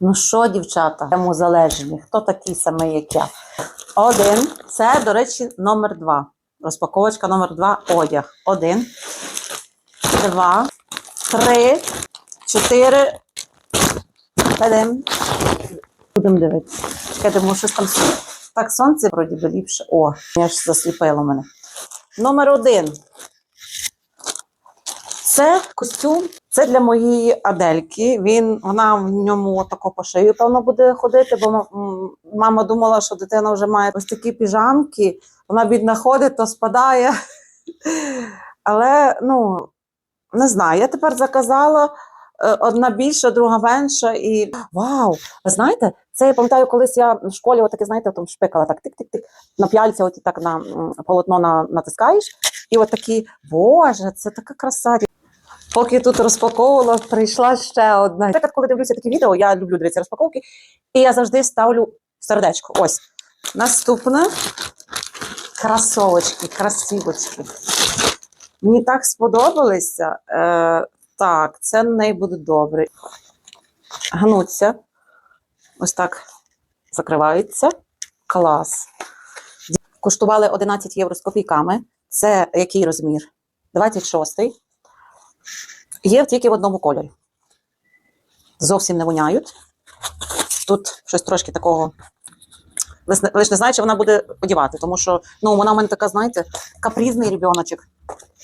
Ну що, дівчата, йому залежні, хто такий самий, як я? Один. Це, до речі, номер два. Розпаковочка номер два. Одяг. Один, два, три, чотири. П'ять. Будемо дивитися. Чекайте, може щось там так сонце вроді би ліпше. О, я ж засліпило мене. Номер один. Це костюм. Це для моєї Адельки. Він, вона в ньому отако по шию, певно, буде ходити, бо мама думала, що дитина вже має ось такі піжамки. Вона бідна ходить, то спадає. Але ну, не знаю, я тепер заказала е, одна більша, друга менша. І вау! Ви знаєте, це я пам'ятаю, колись я в школі отаке, знаєте, там шпикала так тик-тик-тик, на п'яльці, от і так на полотно на, натискаєш, і от такі, боже, це така краса. Поки тут розпаковувала, прийшла ще одна. Наприклад, коли дивлюся такі відео, я люблю дивитися розпаковки, і я завжди ставлю сердечко. Ось. Наступне красовочки, красивочки. Мені так сподобалися. Е, так, це неї буде добре. Гнуться. Ось так закриваються. Клас. Коштували 11 євро з копійками. Це який розмір? 26-й. Є тільки в одному кольорі. Зовсім не воняють. Тут щось трошки такого. Лиш не, знаю, чи вона буде одягати, тому що ну, вона в мене така, знаєте, капризний ребеночок.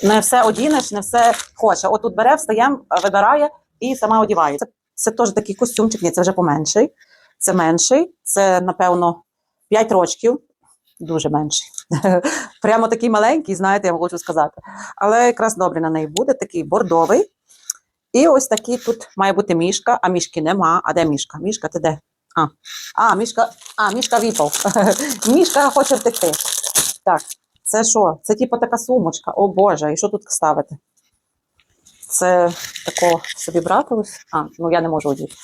Не все одінеш, не все хоче. От тут бере, встає, вибирає і сама одягає. Це, це теж такий костюмчик, ні, це вже поменший. Це менший, це, напевно, 5 рочків. Дуже менший. Прямо такий маленький, знаєте, я вам хочу сказати. Але якраз добре на неї буде, такий бордовий. І ось такий тут має бути мішка, а мішки нема. А де мішка? Мішка, ти де? А, а мішка, а, мішка випав. мішка хоче втекти. Так, це що? Це типу така сумочка. О Боже, і що тут ставити? Це тако собі брати. А, ну я не можу одіти.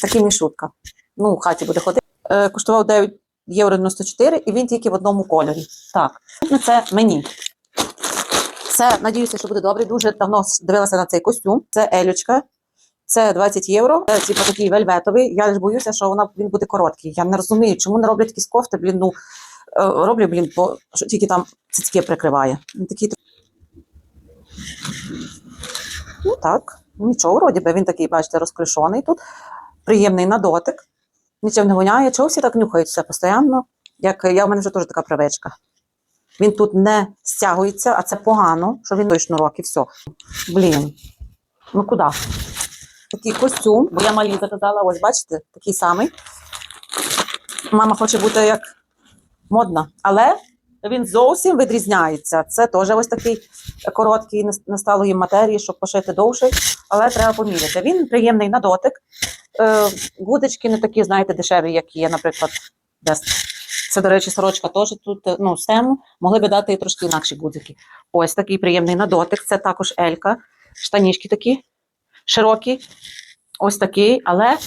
Такий мішутка. Ну, в хаті буде ходити. Е, коштував 9 євро 94 і він тільки в одному кольорі. Так, це мені. Це, надіюся, що буде добре. Дуже давно дивилася на цей костюм. Це Елючка. Це 20 євро. Це типу такий вельветовий. Я ж боюся, що вона він буде короткий. Я не розумію, чому не роблять якісь кофти, блін, ну е, роблю, блін, бо що тільки там цицьки прикриває. Такий. Ну так, нічого, вроді би. Він такий, бачите, розклешений тут. Приємний на дотик. Нічим не воняє. Чого всі так нюхають все постійно? Як я в мене вже теж така привичка. Він тут не стягується, а це погано, що він той шнурок і все. Блін. Ну куди? Такий костюм, бо я малі заказала, ось бачите, такий самий. Мама хоче бути як модна, але він зовсім відрізняється. Це теж ось такий короткий не матерії, щоб пошити довший, але треба поміряти. Він приємний на дотик. Е, гудочки не такі, знаєте, дешеві, як є, наприклад, десь. Це, до речі, сорочка теж тут е, ну, з. Могли би дати і трошки інакші гудзики. Ось такий приємний на дотик. Це також Елька. Штанішки такі широкі. Ось такий, але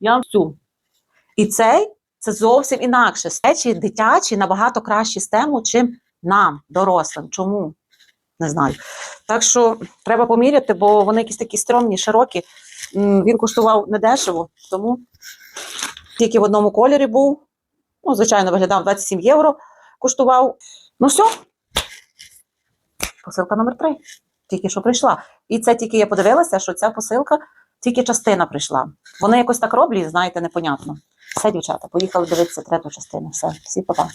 я вам цю. І цей це зовсім інакше. Речі дитячі набагато кращі з тему, чим нам, дорослим. Чому? Не знаю. Так що треба поміряти, бо вони якісь такі стрьомні, широкі. Він коштував недешево, тому тільки в одному кольорі був. Ну, звичайно, виглядав 27 євро. Коштував. Ну все. Посилка номер 3. Тільки що прийшла. І це тільки я подивилася, що ця посилка тільки частина прийшла. Вони якось так роблять, знаєте, непонятно. Все, дівчата, поїхали дивитися третю частину. Все, всі па-па.